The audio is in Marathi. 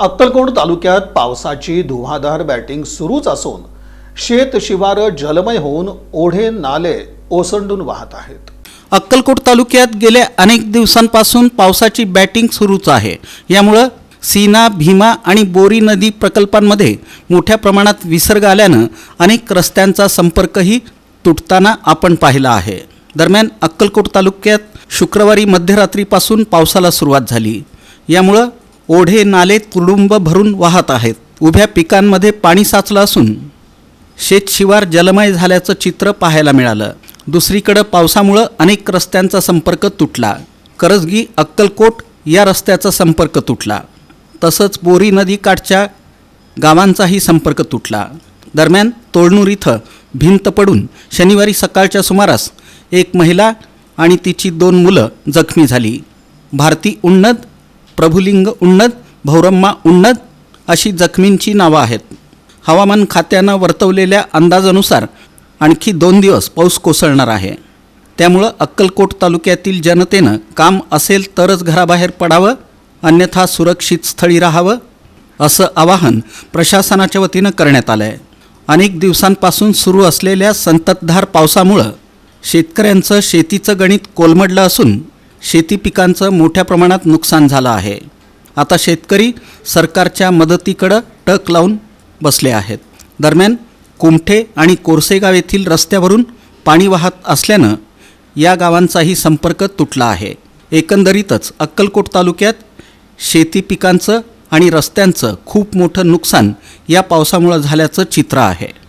अक्कलकोट तालुक्यात पावसाची धुव्हाधार बॅटिंग सुरूच असून शेत शिवार जलमय होऊन ओढे नाले ओसंडून वाहत आहेत. अक्कलकोट तालुक्यात गेल्या अनेक दिवसांपासून पावसाची बॅटिंग सुरूच आहे. यामुळं सीना भीमा आणि बोरी नदी प्रकल्पांमध्ये मोठ्या प्रमाणात विसर्ग आल्यानं अनेक रस्त्यांचा संपर्कही तुटताना आपण पाहिला आहे. दरम्यान अक्कलकोट तालुक्यात शुक्रवारी मध्यरात्रीपासून पावसाला सुरुवात झाली. यामुळं ओढे नाले तुडुंब भरून वाहत आहेत. उभ्या पिकांमध्ये पाणी साचलं असून शेतशिवार जलमय झाल्याचं चित्र पाहायला मिळालं. दुसरीकडं पावसामुळं अनेक रस्त्यांचा संपर्क तुटला. करजगी अक्कलकोट या रस्त्याचा संपर्क तुटला. तसंच बोरी नदीकाठच्या गावांचाही संपर्क तुटला. दरम्यान तोळणूर इथं भिंत पडून शनिवारी सकाळच्या सुमारास एक महिला आणि तिची दोन मुलं जखमी झाली. भारती उन्नत प्रभुलिंग उन्नत भौरम्मा उन्नत अशी जखमींची नावं आहेत. हवामान खात्यानं वर्तवलेल्या अंदाजानुसार आणखी दोन दिवस पाऊस कोसळणार आहे. त्यामुळं अक्कलकोट तालुक्यातील जनतेनं काम असेल तरच घराबाहेर पडावं अन्यथा सुरक्षित स्थळी राहावं असं आवाहन प्रशासनाच्या वतीनं करण्यात आलं आहे अनेक दिवसांपासून सुरू असलेल्या संततधार पावसामुळं शेतकऱ्यांचं शेतीचं गणित कोलमडलं असून शेती पिकांचं मोठ्या प्रमाणात नुकसान झालं आहे. आता शेतकरी सरकारच्या मदतीकडं टक लावून बसले आहेत. दरम्यान कुमठे आणि कोरसेगाव येथील रस्त्यावरून पाणी वाहत असल्यानं या गावांचाही संपर्क तुटला आहे. एकंदरीतच अक्कलकोट तालुक्यात शेती पिकांचं आणि रस्त्यांचं खूप मोठं नुकसान या पावसामुळं झाल्याचं चित्र आहे.